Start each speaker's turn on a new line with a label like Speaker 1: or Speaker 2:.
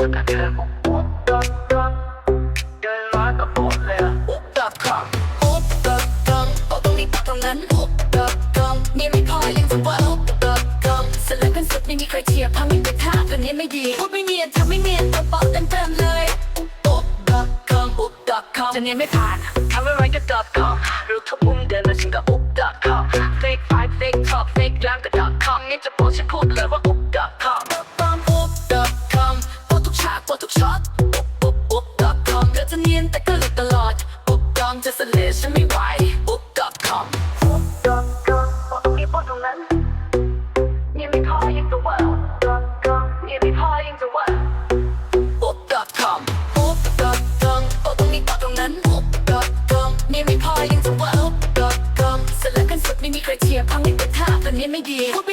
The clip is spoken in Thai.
Speaker 1: อุ๊ตับตังกอุ๊ตับครับหุเอาตรงนี้ตัตรงนั้นหุบตับตังนี่ไม่พยังจะว่าหุบตับตังสลับกันสุดไม่มีใครเทียบทำให้เป็นท่าตัวนี้ไม่ดีพูดไม่เนียทำไม่เนียตัเปาเต็มเเลยหุบตับตังหุบตับคำจะเนียไม่ผ่านทำอะไรก็ตับคำรู้ทุมุมเดินแล้วฉันก็หุบตับคำ fake five fake top fake ร่างก็ตับคำนี่จะบอกฉันพูดเลยว่าหุบตับค ทุกฉากโปรทุกช็อตอุ๊บอุ๊บอุ๊บดักคอมเดี๋ยวจะเนียนแต่ก็หลุดตลอดอุ๊บดอมจะเสลดฉันไม่ไหวอุ๊บดักคอมอุ๊บดักคอมโปรตรงนี้โปรตรงนั้นยังไม่พอยังจะว่ายังไม่พอยังจะว่าปุ๊บ .com ปุ๊บ .com โอ้ตรงนี้ต่อตรงนั้นปุ๊บ .com ยังไม่พอยังจะว่าปุ๊บ .com เสร็จแล้วกันสุดไม่มีใครเทียบพังไม่เป็นท่าตอนนี้ไม่ดีพูด